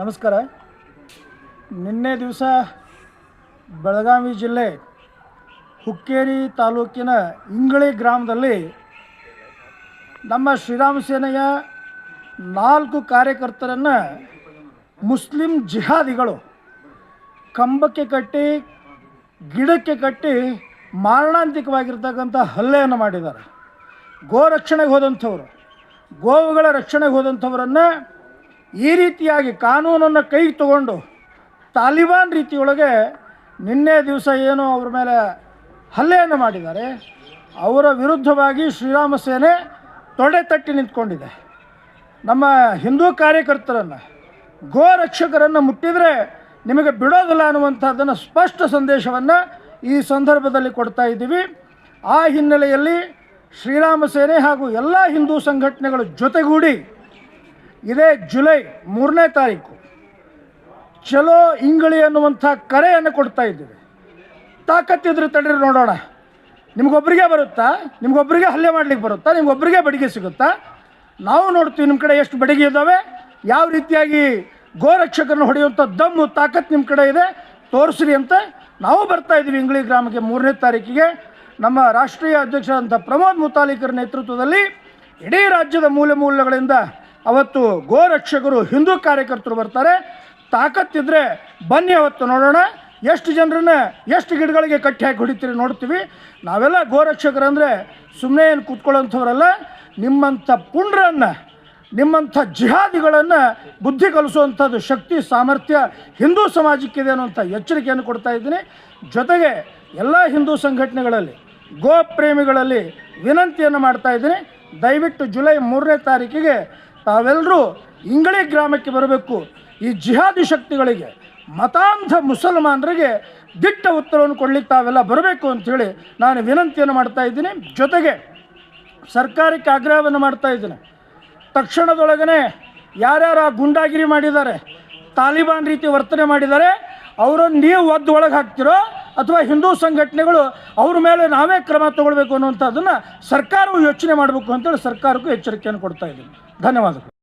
ನಮಸ್ಕಾರ. ನಿನ್ನೆ ದಿವಸ ಬೆಳಗಾವಿ ಜಿಲ್ಲೆ ಹುಕ್ಕೇರಿ ತಾಲೂಕಿನ ಇಂಗಳಿ ಗ್ರಾಮದಲ್ಲಿ ನಮ್ಮ ಶ್ರೀರಾಮ ಸೇನೆಯ ನಾಲ್ಕು ಕಾರ್ಯಕರ್ತರನ್ನು ಮುಸ್ಲಿಂ ಜಿಹಾದಿಗಳು ಕಂಬಕ್ಕೆ ಕಟ್ಟಿ, ಗಿಡಕ್ಕೆ ಕಟ್ಟಿ ಮಾರಣಾಂತಿಕವಾಗಿರ್ತಕ್ಕಂಥ ಹಲ್ಲೆಯನ್ನು ಮಾಡಿದ್ದಾರೆ. ಗೋ ರಕ್ಷಣೆಗೆ ಹೋದಂಥವ್ರು, ಗೋವುಗಳ ರಕ್ಷಣೆಗೆ ಹೋದಂಥವರನ್ನು ಈ ರೀತಿಯಾಗಿ ಕಾನೂನನ್ನು ಕೈಗೆ ತಗೊಂಡು ತಾಲಿಬಾನ್ ರೀತಿಯೊಳಗೆ ನಿನ್ನೆ ದಿವಸ ಏನು ಅವ್ರ ಮೇಲೆ ಹಲ್ಲೆಯನ್ನು ಮಾಡಿದ್ದಾರೆ. ಅವರ ವಿರುದ್ಧವಾಗಿ ಶ್ರೀರಾಮ ಸೇನೆ ತೊಡೆ ತಟ್ಟಿ ನಿಂತ್ಕೊಂಡಿದೆ. ನಮ್ಮ ಹಿಂದೂ ಕಾರ್ಯಕರ್ತರನ್ನು ಗೋ ರಕ್ಷಕರನ್ನು ಮುಟ್ಟಿದರೆ ನಿಮಗೆ ಬಿಡೋದಿಲ್ಲ ಅನ್ನುವಂಥದ್ದನ್ನು ಸ್ಪಷ್ಟ ಸಂದೇಶವನ್ನು ಈ ಸಂದರ್ಭದಲ್ಲಿ ಕೊಡ್ತಾ ಇದ್ದೀವಿ. ಆ ಹಿನ್ನೆಲೆಯಲ್ಲಿ ಶ್ರೀರಾಮ ಸೇನೆ ಹಾಗೂ ಎಲ್ಲ ಹಿಂದೂ ಸಂಘಟನೆಗಳು ಜೊತೆಗೂಡಿ ಇದೇ ಜುಲೈ ಮೂರನೇ ತಾರೀಕು. ಚಲೋ ಇಂಗಳಿ ಅನ್ನುವಂಥ ಕರೆಯನ್ನು ಕೊಡ್ತಾ ಇದ್ದೀವಿ. ತಾಕತ್ತಿದ್ರೆ ತಡೀರಿ ನೋಡೋಣ. ನಿಮಗೊಬ್ಬರಿಗೆ ಬರುತ್ತಾ? ನಿಮಗೊಬ್ಬರಿಗೆ ಹಲ್ಲೆ ಮಾಡ್ಲಿಕ್ಕೆ ಬರುತ್ತಾ? ನಿಮ್ಗೊಬ್ಬರಿಗೆ ಬಡಿಗೆ ಸಿಗುತ್ತಾ? ನಾವು ನೋಡ್ತೀವಿ ನಿಮ್ಮ ಕಡೆ ಎಷ್ಟು ಬಡಿಗೆ ಇದ್ದಾವೆ ಯಾವ ರೀತಿಯಾಗಿ ಗೋರಕ್ಷಕರನ್ನು ಹೊಡೆಯುವಂಥ ದಮ್ಮು ತಾಕತ್ತು ನಿಮ್ಮ ಕಡೆ ಇದೆ. ತೋರಿಸ್ರಿ ಅಂತ ನಾವು ಬರ್ತಾ ಇದ್ದೀವಿ ಇಂಗ್ಳಿ ಗ್ರಾಮಕ್ಕೆ ಮೂರನೇ ತಾರೀಕಿಗೆ. ನಮ್ಮ ರಾಷ್ಟ್ರೀಯ ಅಧ್ಯಕ್ಷರಾದಂಥ ಪ್ರಮೋದ್ ಮುತಾಲಿಕರ ನೇತೃತ್ವದಲ್ಲಿ ಇಡೀ ರಾಜ್ಯದ ಮೂಲೆ ಮೂಲೆಗಳಿಂದ ಅವತ್ತು ಗೋರಕ್ಷಕರು ಹಿಂದೂ ಕಾರ್ಯಕರ್ತರು ಬರ್ತಾರೆ. ತಾಕತ್ತಿದ್ರೆ ಬನ್ನಿ ಅವತ್ತು ನೋಡೋಣ. ಎಷ್ಟು ಜನರನ್ನ ಎಷ್ಟು ಗಿಡಗಳಿಗೆ ಕಟ್ಟಿ ಹಾಕಿ ಹೊಡಿತೀರಿ ನೋಡ್ತೀವಿ. ನಾವೆಲ್ಲ ಗೋರಕ್ಷಕರಂದರೆ ಸುಮ್ಮನೆ ಏನು ಕೂತ್ಕೊಳ್ಳೋಂಥವ್ರಲ್ಲ, ನಿಮ್ಮಂಥ ಪುಂಡ್ರನ್ನು, ನಿಮ್ಮಂಥ ಜಿಹಾದಿಗಳನ್ನು ಬುದ್ಧಿ ಕಲಿಸುವಂಥದ್ದು ಶಕ್ತಿ, ಸಾಮರ್ಥ್ಯ ಹಿಂದೂ ಸಮಾಜಕ್ಕಿದೆ ಅನ್ನುವಂಥ ಎಚ್ಚರಿಕೆಯನ್ನು ಕೊಡ್ತಾ ಇದ್ದೀನಿ. ಜೊತೆಗೆ ಎಲ್ಲ ಹಿಂದೂ ಸಂಘಟನೆಗಳಲ್ಲಿ, ಗೋ ಪ್ರೇಮಿಗಳಲ್ಲಿ ವಿನಂತಿಯನ್ನು ಮಾಡ್ತಾ ಇದ್ದೀನಿ. ದಯವಿಟ್ಟು ಜುಲೈ ಮೂರನೇ ತಾರೀಕಿಗೆ ತಾವೆಲ್ಲರೂ ಇಂಗಳಿ ಗ್ರಾಮಕ್ಕೆ ಬರಬೇಕು. ಈ ಜಿಹಾದಿ ಶಕ್ತಿಗಳಿಗೆ, ಮತಾಂಧ ಮುಸಲ್ಮಾನರಿಗೆ ದಿಟ್ಟ ಉತ್ತರವನ್ನು ಕೊಡಲಿಕ್ಕೆ ತಾವೆಲ್ಲ ಬರಬೇಕು ಅಂಥೇಳಿ ನಾನು ವಿನಂತಿಯನ್ನು ಮಾಡ್ತಾ ಇದ್ದೀನಿ. ಜೊತೆಗೆ ಸರ್ಕಾರಕ್ಕೆ ಆಗ್ರಹವನ್ನು ಮಾಡ್ತಾ ಇದ್ದೀನಿ. ತಕ್ಷಣದೊಳಗನೆ ಯಾರ್ಯಾರು ಆ ಗುಂಡಾಗಿರಿ ಮಾಡಿದ್ದಾರೆ, ತಾಲಿಬಾನ್ ರೀತಿ ವರ್ತನೆ ಮಾಡಿದ್ದಾರೆ, ಅವರನ್ನು ನೀವು ಒದ್ದು ಒಳಗೆ ಹಾಕ್ತಿರೋ ಅಥವಾ ಹಿಂದೂ ಸಂಘಟನೆಗಳು ಅವ್ರ ಮೇಲೆ ನಾವೇ ಕ್ರಮ ತಗೊಳ್ಬೇಕು ಅನ್ನುವಂಥದ್ದನ್ನು ಸರ್ಕಾರವು ಯೋಚನೆ ಮಾಡಬೇಕು ಅಂತೇಳಿ ಸರ್ಕಾರಕ್ಕೂ ಎಚ್ಚರಿಕೆಯನ್ನು ಕೊಡ್ತಾ ಇದ್ದೀನಿ. धन्यवाद.